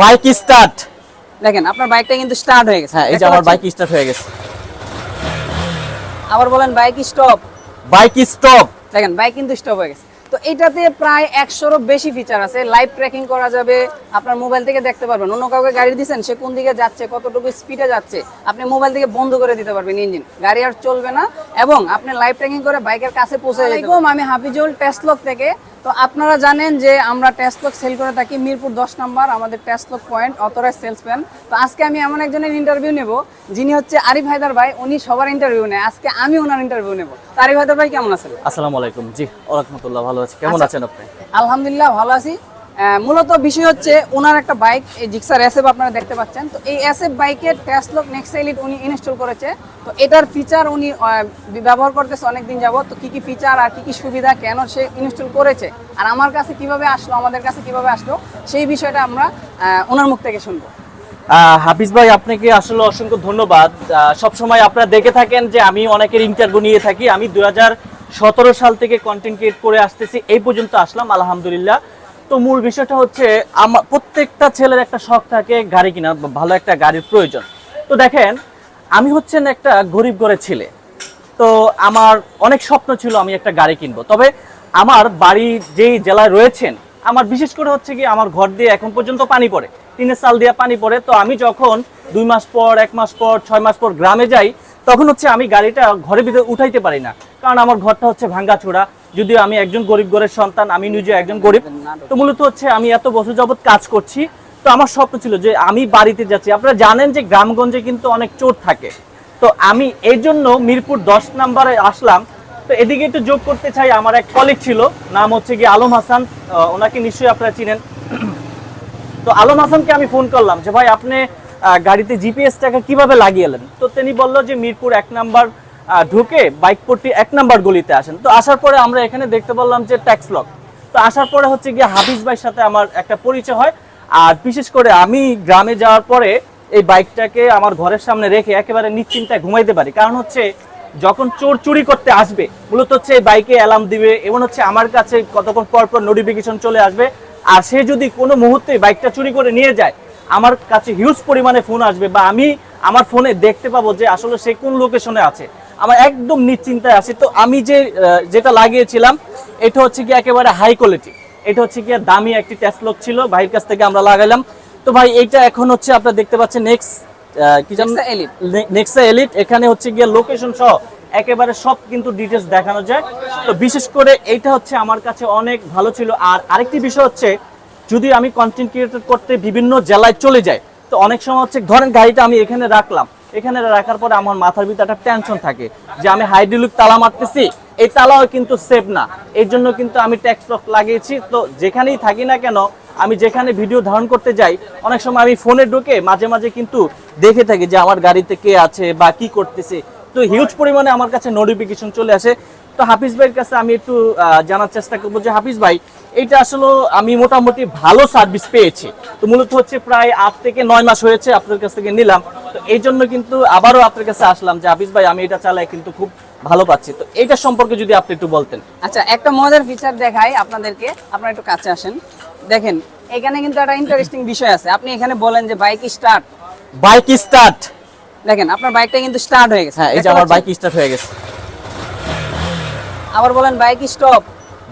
Bike start দেখেন আপনার বাইকটা কিন্তু স্টার্ট হয়ে গেছে। হ্যাঁ এই যে আমার বাইক স্টার্ট হয়ে গেছে। আবার বলেন বাইক স্টপ বাইক স্টপ দেখেন বাইক কিন্তু স্টপ হয়ে গেছে। তো এটাতে প্রায় একশোরও বেশি ফিচার আছে। লাইভ ট্র্যাকিং করা যাবে আপনার মোবাইল থেকে দেখতে পারবেন। অন্য কাউকে গাড়ি দিচ্ছেন সে কোন দিকে যাচ্ছে কতটুকু স্পিডে যাচ্ছে আপনি মোবাইল থেকে বন্ধ করে দিতে পারবেন ইঞ্জিন গাড়ি আর চলবে না এবং আপনি লাইভ ট্র্যাকিং করে বাইকের কাছে পৌঁছে যাবেন আমি হাফিজুল টেস্টলক থেকে। তো আপনারা জানেন যে আমরা টেস্টলক সেল করে থাকি মিরপুর দশ নম্বর আমাদের টেস্টলক পয়েন্ট অথরাইজ সেলসম্যান তো আজকে আমি এমন একজনের ইন্টারভিউ নেব যিনি হচ্ছে আরিফ হায়দার ভাই। উনি সবার ইন্টারভিউ নেয়। আজকে আমি ওনার ইন্টারভিউ নেব। তো আরিফ হায়দার ভাই কেমন আছেন আসসালামু আলাইকুম। জি ওরহমতুল্লাহ ভালো আছি। কেমন আচ্ছা। আছেন আপনি? আলহামদুলিল্লাহ ভালো আছি। মূলত বিষয় হচ্ছে ওনার একটা বাইক এই জিক্সার এসএফ আপনারা দেখতে পাচ্ছেন। তো এই এসএফ বাইকের টেস্টলক নেক্সট এলিট উনি ইনস্টল করেছে। তো এটার ফিচার উনি ব্যবহার করতেছে অনেক দিন যাবত তো কি কি ফিচার আর কি কি সুবিধা কেন সে ইনস্টল করেছে? আর আমার কাছে কীভাবে আসলো আমাদের কাছে কীভাবে আসলো সেই বিষয়টা আমরা ওনার মুখ থেকে শুনব। হাফিজ ভাই, আপনাকে আসলে অসংখ্য ধন্যবাদ। সবসময় আপনারা দেখে থাকেন যে আমি অনেকের ইন্টারভিউ নিয়ে থাকি। আমি দু সতেরো সাল থেকে কন্টেন্ট ক্রিয়েট করে আসতেছি, এই পর্যন্ত আসলাম, আলহামদুলিল্লাহ। তো মূল বিষয়টা হচ্ছে আমার প্রত্যেকটা ছেলের একটা শখ থাকে গাড়ি কিনা ভালো একটা গাড়ির প্রয়োজন। তো দেখেন, আমি হচ্ছেন একটা গরিব ঘরের ছেলে। তো আমার অনেক স্বপ্ন ছিল আমি একটা গাড়ি কিনবো। তবে আমার বাড়ি যেই জেলায় রয়েছেন, আমার বিশেষ করে হচ্ছে কি, আমার ঘর দিয়ে এখন পর্যন্ত পানি পড়ে। টিনের চাল দিয়ে পানি পড়ে, তো আমি যখন দুই মাস পর, এক মাস পর, ছয় মাস পর গ্রামে যাই, তখন হচ্ছে আমি গাড়িটা ঘরের ভিতরে উঠাইতে পারি না। কারণ আমার ঘরটা হচ্ছে ভাঙ্গাচোরা যদিও আমি একজন গরিব ঘরের সন্তান, আমি নিজে একজন গরিব। তো মূলত হচ্ছে আমি এত বছর যাবত কাজ করছি। তো আমার স্বপ্ন ছিল যে আমি বাড়িতে যাচ্ছি। আপনারা জানেন যে গ্রামগঞ্জে কিন্তু অনেক চোর থাকে। তো আমি এই জন্য মিরপুর দশ নাম্বারে আসলাম। তো এদিকে একটু যোগ করতে চাই, আমার এক কলিগ ছিল, নাম হচ্ছে কি আলম হাসান। ওনাকে নিশ্চয়ই আপনারা চিনেন। তো আলম হাসানকে আমি ফোন করলাম যে, ভাই, আপনি গাড়িতে জিপিএসটাকে কীভাবে লাগিয়েলেন তো তিনি বলল যে, মিরপুর এক নাম্বার ঢুকে বাইক পট্টি এক নাম্বার গলিতে আসেন। তো আসার পরে আমরা এখানে দেখতে পারলাম যে, ট্যাক্স লক। তো আসার পরে হচ্ছে গিয়ে হাফিজ ভাইয়ের সাথে আমার একটা পরিচয় হয়। আর বিশেষ করে আমি গ্রামে যাওয়ার পরে এই বাইকটাকে আমার ঘরের সামনে রেখে একেবারে নিশ্চিন্তায় ঘুমাইতে পারি। কারণ হচ্ছে, যখন চোর চুরি করতে আসবে, মূলত হচ্ছে এই বাইকে অ্যালার্ম দিবে। এবং হচ্ছে আমার কাছে কতক্ষণ পর পর নোটিফিকেশন চলে আসবে। আর সে যদি কোনো মুহূর্তে বাইকটা চুরি করে নিয়ে যায় আমার কাছে হিউজ পরিমাণে ফোন আসবে বা আমি আমার ফোনে দেখতে পাবো যে আসলে সে কোন লোকেশনে আছে। আমার একদম নিশ্চিন্তায় আছে। তো আমি যে যেটা লাগিয়েছিলাম এটা হচ্ছে কি একেবারে হাই কোয়ালিটি এটা হচ্ছে কি দামি একটি টেসলক ছিল ভাইয়ের কাছ থেকে আমরা লাগাইলাম তো ভাই এইটা এখন হচ্ছে আপনারা দেখতে পাচ্ছেন নেক্সট কি জানেন। নেক্সা এলিট এখানে হচ্ছে গিয়ে লোকেশন সহ একেবারে সব কিন্তু ডিটেলস দেখানো যায়। তো বিশেষ করে এইটা হচ্ছে আমার কাছে অনেক ভালো ছিল। আর আরেকটি বিষয় হচ্ছে, যদি আমি কন্টেন্ট ক্রিয়েটর করতে বিভিন্ন জেলায় চলে যাই, তো অনেক সময় হচ্ছে ধরেন গাড়িটা আমি এখানে রাখলাম। এখানে রাখার পরে আমার মাথার ভিতরে একটা টেনশন থাকে যে আমি হাইড্রোলিক তালা মারতেছি, এই তালাও কিন্তু সেফ না। এর জন্য কিন্তু আমি ট্যাক্স লক লাগিয়েছি। তো যেখানেই থাকি না কেন, আমি যেখানে ভিডিও ধারণ করতে যাই, অনেক সময় আমি ফোনে ঢুকে মাঝে মাঝে কিন্তু দেখে থাকি যে আমার গাড়িতে কে আছে বা কি করতেছে। তো হিউজ পরিমাণে আমার কাছে নোটিফিকেশন চলে আসে। তো হাফিজ ভাইয়ের কাছে আমি একটু জানার চেষ্টা করব যে হাফিজ ভাই এইটা আসলে আমি মোটামুটি ভালো সার্ভিস পেয়েছি। তো মূলত হচ্ছে প্রায় আট থেকে নয় মাস হয়েছে আপনার কাছ থেকে নিলাম। তো এই জন্য কিন্তু আবারও আপনার কাছে আসলাম যে হাফিজ ভাই আমি এটা চালাই কিন্তু খুব ভালো পাচ্ছি। তো এইটা সম্পর্কে যদি আপনি একটু বলতেন। আচ্ছা একটা মজার ফিচার দেখাই আপনাদেরকে। আপনারা একটু কাছে আসেন। দেখেন এখানে কিন্তু একটা ইন্টারেস্টিং বিষয় আছে। আপনি এখানে বলেন যে বাইক স্টার্ট বাইক স্টার্ট দেখেন আপনার বাইকটা কিন্তু স্টার্ট হয়ে গেছে। হ্যাঁ এই যে আমার বাইক স্টার্ট হয়ে গেছে। আবার বলেন বাইক স্টপ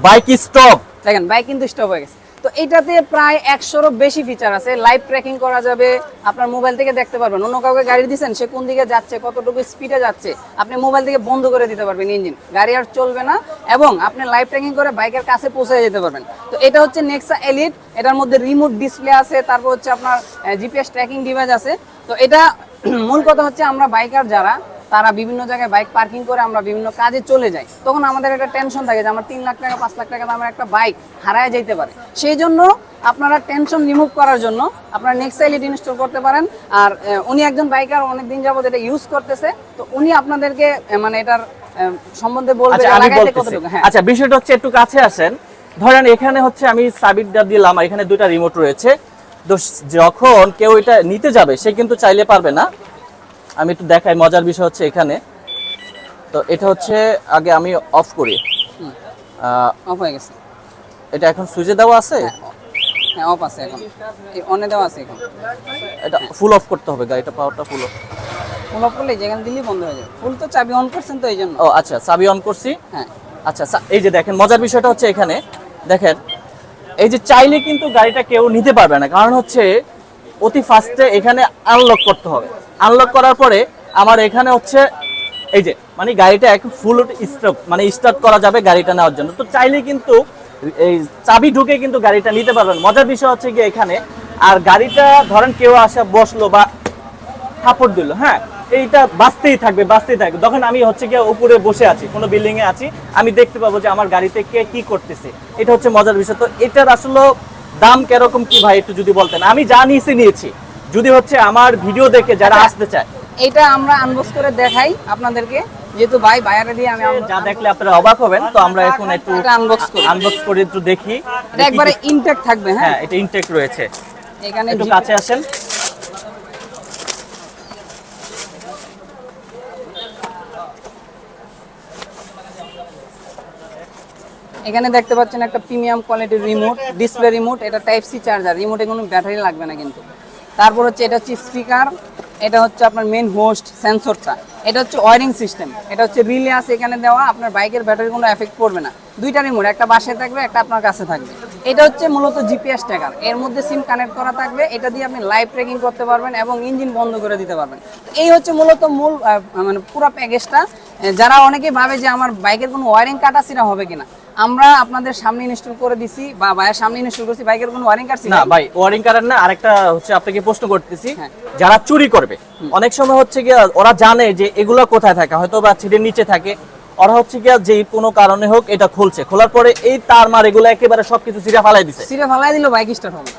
বাইক স্টপ দেখেন বাইক কিন্তু স্টপ হয়ে গেছে। তো এটাতে প্রায় একশোরও বেশি ফিচার আছে। লাইভ ট্র্যাকিং করা যাবে। আপনার মোবাইল থেকে দেখতে পারবেন। অন্য কাউকে গাড়ি দিচ্ছেন সে কোন দিকে যাচ্ছে কতটুকু স্পিডে যাচ্ছে আপনি মোবাইল থেকে বন্ধ করে দিতে পারবেন ইঞ্জিন গাড়ি আর চলবে না এবং আপনি লাইভ ট্র্যাকিং করে বাইকের কাছে পৌঁছে যেতে পারবেন। তো এটা হচ্ছে নেক্সা এলিট এটার মধ্যে রিমোট ডিসপ্লে আছে। তারপর হচ্ছে আপনার জিপিএস ট্র্যাকিং ডিভাইস আছে। তো এটা মূল কথা হচ্ছে আমরা বাইকার যারা তারা বিভিন্ন জায়গায় বাইক পার্কিং করে আমরা বিভিন্ন কাজে চলে যাই। তখন আমাদের একটা টেনশন থাকে যে আমার তিন লাখ টাকা পাঁচ লাখ টাকা দামের একটা বাইক হারায় যেতে পারে। সেই জন্য আপনারা টেনশন রিমুভ করার জন্য আপনারা নেক্সট এলিট ইনস্টল করতে পারেন। আর উনি একজন বাইকার অনেকদিন যাবত এটা ইউজ করতেছে। তো উনি আপনাদেরকে মানে এটার সম্বন্ধে বলবে আচ্ছা হ্যাঁ। আচ্ছা বিষয়টা হচ্ছে একটু কাছে আসেন। ধরেন এখানে হচ্ছে আমি সাবিটটা দিলাম এখানে দুইটা রিমোট রয়েছে। যখন কেউ এটা নিতে যাবে সে কিন্তু চাইলে পারবে না। আমি একটু দেখাই মজার বিষয় হচ্ছে এখানে। তো এটা হচ্ছে আগে আমি অফ করি। অফ হয়ে গেছে। এটা এখন সুইচে দেওয়া আছে? হ্যাঁ অফ আছে এখন। অনে দেওয়া আছে এখন। এটা ফুল অফ করতে হবে গাড়িটা পাওয়ারটা ফুল অফ ফুল অফ করলে যেখানে দিলেই বন্ধ হয়ে যাবে। ফুল তো চাবি অন করছেন তো এই জন্য। ও আচ্ছা চাবি অন করছি। হ্যাঁ। আচ্ছা এই যে দেখেন মজার বিষয়টা হচ্ছে এখানে। দেখেন এই যে চাইলে কিন্তু গাড়িটা কেউ নিতে পারবে না। কারণ হচ্ছে অতি ফাস্টে এখানে আনলক করতে হবে। আনলক করার পরে আমার এখানে হচ্ছে এই যে মানে গাড়িটা এখন ফুল স্টপ মানে স্টার্ট করা যাবে গাড়িটা নেওয়ার জন্য। তো চাইলে কিন্তু এই চাবি ঢুকে কিন্তু গাড়িটা নিতে পারবেন। মজার বিষয় হচ্ছে কি এখানে আর গাড়িটা ধরেন কেউ আসা বসল বা থাপড় দিল হ্যাঁ? এইটা বাঁচতেই থাকবে বাঁচতেই থাকবে। তখন আমি হচ্ছে গিয়ে উপরে বসে আছি কোনো বিল্ডিং এ আছি। আমি দেখতে পাবো যে আমার গাড়িতে কে কি করতেছে। এটা হচ্ছে মজার বিষয়। তো এটার আসলে দাম কীরকম কি ভাই একটু যদি বলতেন? আমি যা নিয়েছি নিয়েছি। যদি হচ্ছে আমার ভিডিও দেখে যারা আসতে চায়। এটা আমরা আনবক্স করে দেখাই আপনাদেরকে। যেহেতু ভাই বাইরে দিয়ে আমি যা দেখলে আপনারা অবাক হবেন। তো আমরা এখন একটু unbox করি। আনবক্স করে একটু দেখি। এটা একবারে ইনটেক থাকবে হ্যাঁ? হ্যাঁ এটা ইনটেক রয়েছে। এখানে একটু কাছে আসেন। এখানে দেখতে পাচ্ছেন একটা প্রিমিয়াম কোয়ালিটির রিমোট ডিসপ্লে রিমোট এটা টাইপ সি চার্জার রিমোটে কোনো ব্যাটারি লাগবে না কিন্তু। তারপর হচ্ছে এটা হচ্ছে স্পিকার এটা হচ্ছে আপনার মেন হোস্ট সেন্সরটা এটা হচ্ছে ওয়ারিং সিস্টেম এটা হচ্ছে রিলে আছে এখানে দেওয়া, আপনার বাইকের ব্যাটারি কোনো এফেক্ট পড়বে না। দুইটা রিমোট একটা বাসে থাকবে, একটা আপনার কাছে থাকবে। এটা হচ্ছে মূলত জিপিএস ট্র্যাকার এর মধ্যে সিম কানেক্ট করা থাকবে, এটা দিয়ে আপনি লাইভ ট্রেকিং করতে পারবেন এবং ইঞ্জিন বন্ধ করে দিতে পারবেন। এই হচ্ছে মূলত মূল মানে পুরো প্যাকেজটা যারা অনেকেই ভাবে যে আমার বাইকের কোনো ওয়ারিং কাটাছিরা হবে কিনা? আমরা আপনাদের সামনে ইনস্টল করে দিছি বা ভাইয়ের সামনে ইনস্টল করছি বাইকের কোনো ওয়ারিং কার্ড না ভাই ওয়ারিং কার্ড না আরেকটা হচ্ছে আপনাকে প্রশ্ন করতেছি হ্যাঁ। যারা চুরি করবে অনেক সময় হচ্ছে কি ওরা জানে যে এগুলো কোথায় থাকে হয়তো বা ছিটের নিচে থাকে ওরা হচ্ছে কি যে কোনো কারণে হোক এটা খুলছে খোলার পরে এই তার মার এগুলো একেবারে সবকিছু সিরা ফালাই দিছে। সিরে ফালাই দিলো বাইক স্টার্ট হবে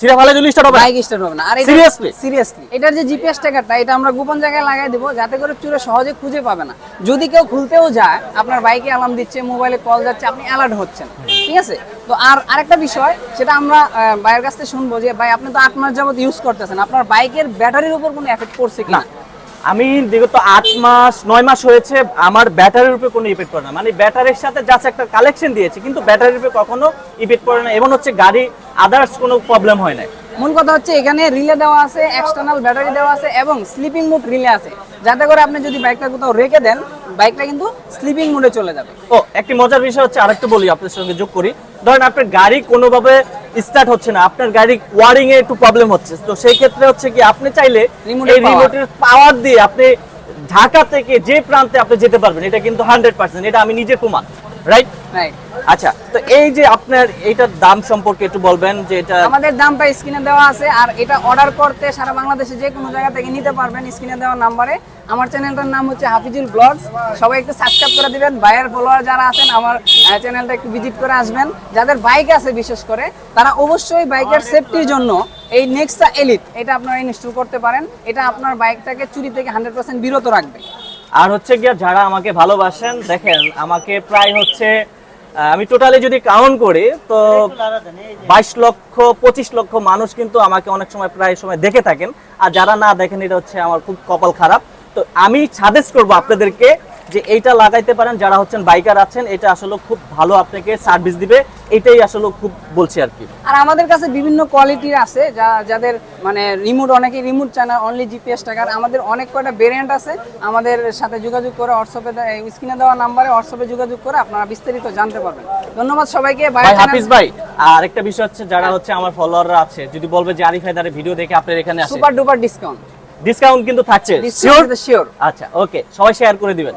সিরা ফালাই দিলে হবে বাইক স্টার্ট হবে না। আর Seriously? সিরিয়াসলি এটার যে জিপিএস ট্র্যাকারটা এটা আমরা গোপন জায়গায় লাগাই দেবো যাতে করে চুরে সহজে খুঁজে পাবে না। যদি কেউ খুলতেও যায় আপনার বাইকে অ্যালার্ম দিচ্ছে মোবাইলে কল যাচ্ছে আপনি অ্যালার্ট হচ্ছেন। ঠিক আছে? তো আর আরেকটা বিষয় সেটা আমরা বাইরের ভাইয়ের কাছ থেকে শুনব যে ভাই আপনি তো আট মাস যাবত ইউজ করতেছেন আপনার বাইকের ব্যাটারির উপর কোনো এফেক্ট পড়ছে কিনা? আমি বিগত আট মাস, নয় মাস হয়েছে আমার ব্যাটারির উপরে কোনো ইফেক্ট পড়ে না। মানে ব্যাটারির সাথে জাস্ট একটা কালেকশন দিয়েছি, কিন্তু ব্যাটারির উপরে কখনো ইফেক্ট পড়ে না। এবং হচ্ছে গাড়ি আদার্স কোনো প্রবলেম হয় না মূল কথা হচ্ছে এখানে রিলে দেওয়া আছে এক্সটার্নাল ব্যাটারি দেওয়া আছে এবং স্লিপিং মুড রিলে আছে। যাতে করে আপনি যদি বাইকটা কোথাও রেখে দেন বাইকটা কিন্তু স্লিপিং মোডে চলে যাবে। ও একটি মজার বিষয় হচ্ছে আরেকটু বলি আপনার সঙ্গে যোগ করি। ধরেন আপনার গাড়ি কোনোভাবে স্টার্ট হচ্ছে না আপনার গাড়ি ওয়ারিং এ একটু প্রবলেম হচ্ছে। তো সেই ক্ষেত্রে হচ্ছে কি আপনি চাইলে এই রিমোটের পাওয়ার দিয়ে আপনি ঢাকা থেকে যে প্রান্তে আপনি যেতে পারবেন এটা কিন্তু হান্ড্রেড পার্সেন্ট এটা আমি নিজে প্রমাণ রাইট রাইট আচ্ছা তো এই যে আপনার এইটার দাম সম্পর্কে একটু বলবেন যে এটা আমাদের দামটা স্ক্রিনে দেওয়া আছে আর এটা অর্ডার করতে সারা বাংলাদেশে যে কোনো জায়গা থেকে নিতে পারবেন স্ক্রিনে দেওয়া নাম্বারে। আমার চ্যানেলটার নাম হচ্ছে হাফিজুল ব্লগস। সবাই একটু সাবস্ক্রাইব করে দিবেন। বাইরের ফলোয়ার যারা আছেন আমার চ্যানেলটা একটু ভিজিট করে আসবেন। যাদের বাইক আছে বিশেষ করে তারা অবশ্যই বাইকের সেফটির জন্য এই নেক্সটা এলিট এটা আপনারা ইনস্টল করতে পারেন। এটা আপনার বাইকটাকে চুরি থেকে হান্ড্রেড পার্সেন্ট বিরত রাখবে। আর হচ্ছে গিয়ে যারা আমাকে ভালোবাসেন দেখেন আমাকে প্রায় হচ্ছে আমি টোটালি যদি কাউন্ট করি, তো বাইশ লক্ষ, পঁচিশ লক্ষ মানুষ কিন্তু আমাকে অনেক সময় প্রায় সময় দেখে থাকেন। আর যারা না দেখেন, এটা হচ্ছে আমার খুব কপাল খারাপ। তো আমি সাজেস্ট করব আপনাদেরকে যে এইটা লাগাইতে পারেন যারা হচ্ছেন বাইকার আছেন এটা আসলে খুব ভালো আপনাকে সার্ভিস দিবে। এটাই আসলে খুব বলছি আর কি। আর আমাদের কাছে বিভিন্ন কোয়ালিটির আছে যা যাদের মানে রিমোট অনেকে রিমোট চায় না অনলি জিপিএস টাকার। আমাদের অনেক কয়টা ভেরিয়েন্ট আছে আমাদের সাথে যোগাযোগ করে হোয়াটসঅ্যাপে স্ক্রিনে দেওয়া নাম্বারে হোয়াটসঅ্যাপে যোগাযোগ করে আপনারা বিস্তারিত জানতে পারবেন। ধন্যবাদ সবাইকে ভাই হাফিজ ভাই আর একটা বিষয় হচ্ছে যারা হচ্ছে আমার ফলোয়াররা আছে যদি বলবে যে আরিফ হায়দারের ভিডিও দেখে আপনার এখানে আসে। সুপার ডুপার ডিসকাউন্ট ডিসকাউন্ট কিন্তু থাকছে। শিওর শিওর আচ্ছা ওকে সবাই শেয়ার করে দিবেন।